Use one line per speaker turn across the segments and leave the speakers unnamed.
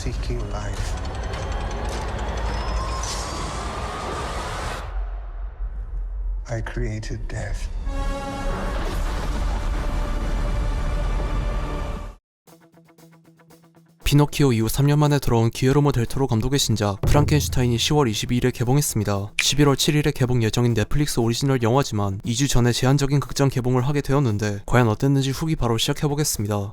seeking life. I created death.
피노키오 이후 3년 만에 돌아온 기에르모 델토로 감독의 신작 프랑켄슈타인이 10월 22일에 개봉했습니다. 11월 7일에 개봉 예정인 넷플릭스 오리지널 영화지만 2주 전에 제한적인 극장 개봉을 하게 되었는데 과연 어땠는지 후기 바로 시작해보겠습니다.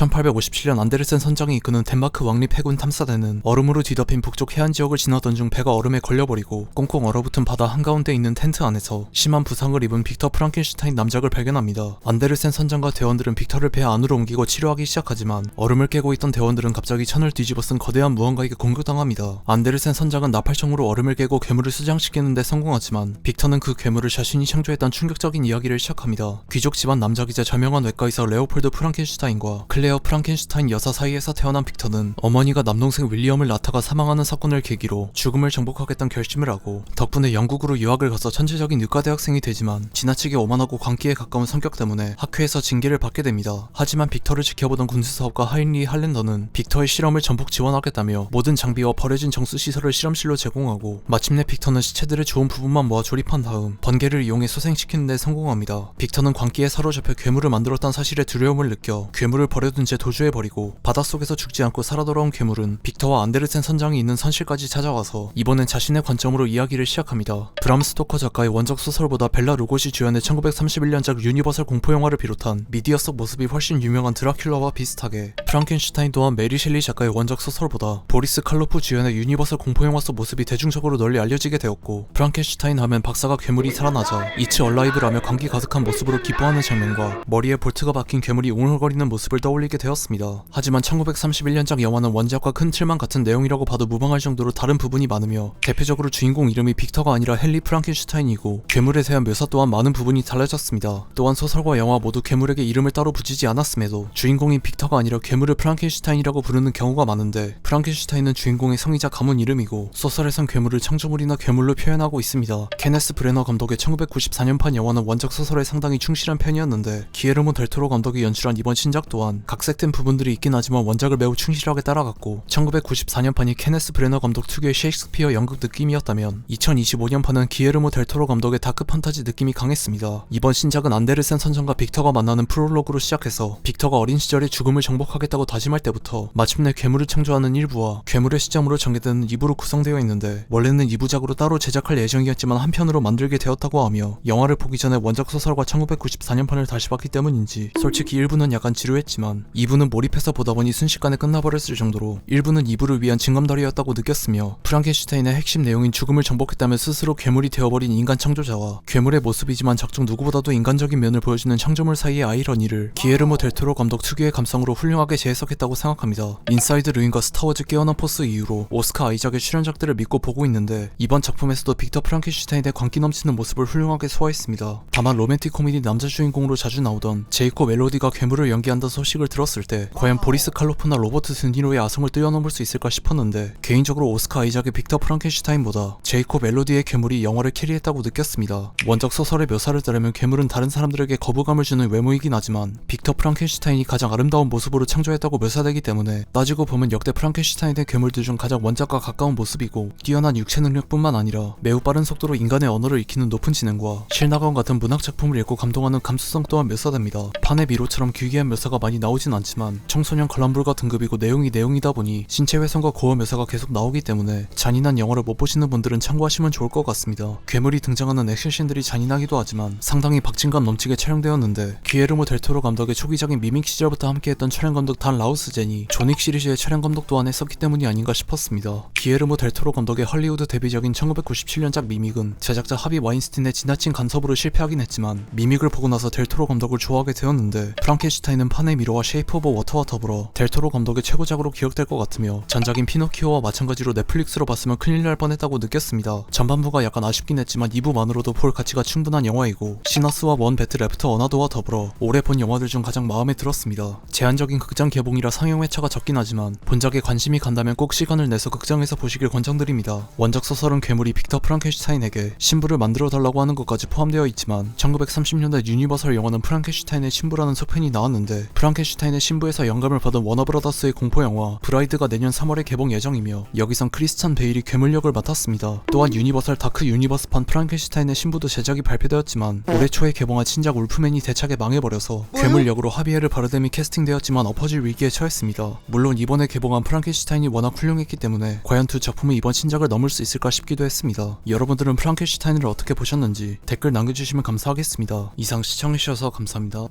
1857년 안데르센 선장이 이끄는 덴마크 왕립 해군 탐사대는 얼음으로 뒤덮인 북쪽 해안 지역을 지나던 중 배가 얼음에 걸려버리고 꽁꽁 얼어붙은 바다 한가운데 있는 텐트 안에서 심한 부상을 입은 빅터 프랑켄슈타인 남작을 발견합니다. 안데르센 선장과 대원들은 빅터를 배 안으로 옮기고 치료하기 시작하지만 얼음을 깨고 있던 대원들은 갑자기 천을 뒤집어 쓴 거대한 무언가에게 공격당합니다. 안데르센 선장은 나팔총으로 얼음을 깨고 괴물을 수장시키는데 성공하지만 빅터는 그 괴물을 자신이 창조했던 충격적인 이야기를 시작합니다. 귀족 집안 남작이자 저명한 외과의사 레오폴드 프랑켄슈타인과 클레어 프랑켄슈타인 여사 사이에서 태어난 빅터는 어머니가 남동생 윌리엄을 낳다가 사망하는 사건을 계기로 죽음을 정복하겠다는 결심을 하고 덕분에 영국으로 유학을 가서 천재적인 의과대학생이 되지만 지나치게 오만하고 광기에 가까운 성격 때문에 학회에서 징계를 받게 됩니다. 하지만 빅터를 지켜보던 군수사업가 하인리 할렌더는 빅터의 실험을 전폭 지원하겠다며 모든 장비와 버려진 정수시설을 실험실로 제공하고 마침내 빅터는 시체들의 좋은 부분만 모아 조립한 다음 번개를 이용해 소생시키는 데 성공합니다. 빅터는 광기에 사로잡혀 괴물을 만들었다는 사실에 두려움을 느껴 괴물을 버려둔 채 도주해버리고 바닷속에서 죽지 않고 살아 돌아온 괴물은 빅터와 안데르센 선장이 있는 선실까지 찾아와서 이번엔 자신의 관점으로 이야기를 시작합니다. 브람 스토커 작가의 원작 소설보다 벨라 루고시 주연의 1931년작 유니버설 공포영화를 비롯한 미디어 속 모습이 훨씬 유명한 드라큘라와 비슷하게 프랑켄슈타인 또한 메리 셸리 작가의 원작 소설보다 보리스 칼로프 주연의 유니버설 공포영화 속 모습이 대중적으로 널리 알려지게 되었고 프랑켄슈타인 하면 박사가 괴물이 살아나자 이츠 얼라이브라며 감기 가득한 모습으로 기뻐하는 장면과 머리에 볼트가 박힌 괴물이 웅얼거리는 모습을 떠올리게 되었습니다. 하지만 1931년작 영화는 원작과 큰 틀만 같은 내용이라고 봐도 무방할 정도로 다른 부분이 많으며 대표적으로 주인공 이름이 빅터가 아니라 헨리 프랑켄슈타인이고 괴물에 대한 묘사 또한 많은 부분이 달라졌습니다. 또한 소설과 영화 모두 괴물에게 이름을 따로 붙이지 않았음에도 주인공인 빅터가 아니라 괴물 을 프랑켄슈타인이라고 부르는 경우가 많은데 프랑켄슈타인은 주인공의 성이자 가문 이름이고 소설에선 괴물을 창조물이나 괴물로 표현하고 있습니다. 케네스 브레너 감독의 1994년판 영화는 원작 소설에 상당히 충실한 편이었는데 기에르모 델토로 감독이 연출한 이번 신작 또한 각색된 부분들이 있긴 하지만 원작을 매우 충실하게 따라갔고 1994년판이 케네스 브레너 감독 특유의 셰익스피어 연극 느낌이었다면 2025년판은 기에르모 델토로 감독의 다크 판타지 느낌이 강했습니다. 이번 신작은 안데르센 선장과 빅터가 만나는 프롤로그로 시작해서 빅터가 어린 시절에 죽음을 정복하 겠다고 다짐할 때부터 마침내 괴물을 창조하는 일부와 괴물의 시점으로 전개되는 2부로 구성되어 있는데 원래는 2부작으로 따로 제작할 예정이었지만 한편으로 만들게 되었다고 하며 영화를 보기 전에 원작 소설과 1994년판을 다시 봤기 때문인지 솔직히 1부는 약간 지루했지만 2부는 몰입해서 보다 보니 순식간에 끝나버렸을 정도로 1부는 2부를 위한 징검다리였다고 느꼈으며 프랑켄슈타인의 핵심 내용인 죽음을 정복했다며 스스로 괴물이 되어버린 인간 창조자와 괴물의 모습이지만 작중 누구보다도 인간적인 면을 보여주는 창조물 사이의 아이러니를 기에르모 델토로 감독 특유의 감성으로 훌륭하게 재해석했다고 생각합니다. 인사이드 루인과 스타워즈 깨어난 포스 이후로 오스카 아이작의 출연작들을 믿고 보고 있는데 이번 작품에서도 빅터 프랑켄슈타인의 광기 넘치는 모습을 훌륭하게 소화했습니다. 다만 로맨틱 코미디 남자 주인공으로 자주 나오던 제이콥 멜로디가 괴물을 연기한다는 소식을 들었을 때 과연 보리스 칼로프나 로버트 드니로의 아성을 뛰어넘을 수 있을까 싶었는데 개인적으로 오스카 아이작의 빅터 프랑켄슈타인보다 제이콥 멜로디의 괴물이 영화를 캐리했다고 느꼈습니다. 원작 소설의 묘사를 따르면 괴물은 다른 사람들에게 거부감을 주는 외모이긴 하지만 빅터 프랑켄슈타인이 가장 아름다운 모습으로 창조 했다고 묘사되기 때문에 따지고 보면 역대 프랑켄슈타인의 괴물들 중 가장 원작과 가까운 모습이고 뛰어난 육체 능력뿐만 아니라 매우 빠른 속도로 인간의 언어를 익히는 높은 지능과 실나건 같은 문학 작품을 읽고 감동하는 감수성 또한 묘사됩니다. 판의 미로처럼 기괴한 묘사가 많이 나오진 않지만 청소년 관람불가 등급이고 내용이 내용이다 보니 신체 훼손과 고어 묘사가 계속 나오기 때문에 잔인한 영화를 못 보시는 분들은 참고하시면 좋을 것 같습니다. 괴물이 등장하는 액션씬들이 잔인하기도 하지만 상당히 박진감 넘치게 촬영되었는데 기에르모 델토로 감독의 초기적인 미믹 시절부터 함께했던 촬영 감독 단 라우스젠이 조닉 시리즈의 촬영 감독 또한 했었기 때문이 아닌가 싶었습니다. 기에르모 델토로 감독의 헐리우드 데뷔작인 1997년작 미믹은 제작자 하비 와인스틴의 지나친 간섭으로 실패하긴 했지만 미믹을 보고 나서 델토로 감독을 좋아하게 되었는데 프랑켄슈타인은 판의 미로와 쉐이프 오브 워터와 더불어 델토로 감독의 최고작으로 기억될 것 같으며 전작인 피노키오와 마찬가지로 넷플릭스로 봤으면 큰일 날 뻔했다고 느꼈습니다. 전반부가 약간 아쉽긴 했지만 2부만으로도 볼 가치가 충분한 영화이고 시너스와 원 배틀 애프터 어나더와 더불어 올해 본 영화들 중 가장 마음에 들었습니다. 제한적인 극장 개봉이라 상영 회차가 적긴 하지만 본작에 관심이 간다면 꼭 시간을 내서 극장에서 보시길 권장드립니다. 원작 소설은 괴물이 빅터 프랑켄슈타인에게 신부를 만들어 달라고 하는 것까지 포함되어 있지만 1930년대 유니버설 영화는 프랑켄슈타인의 신부라는 소편이 나왔는데 프랑켄슈타인 프랑켄슈타인의 신부에서 영감을 받은 워너브라더스의 공포 영화 브라이드가 내년 3월에 개봉 예정이며 여기선 크리스찬 베일이 괴물 역을 맡았습니다. 또한 유니버설 다크 유니버스판 프랑켄슈타인의 신부도 제작이 발표되었지만 올해 초에 개봉한 신작 울프맨이 대차게 망해버려서 괴물 역으로 하비에르 바르뎀이 캐스팅되었지만 엎어 질 위기에 처했습니다. 물론 이번에 개봉한 프랑켄슈타인이 워낙 훌륭했기 때문에 과연 두 작품은 이번 신작을 넘을 수 있을까 싶기도 했습니다. 여러분들은 프랑켄슈타인을 어떻게 보셨는지 댓글 남겨주시면 감사하겠습니다. 이상 시청해주셔서 감사합니다.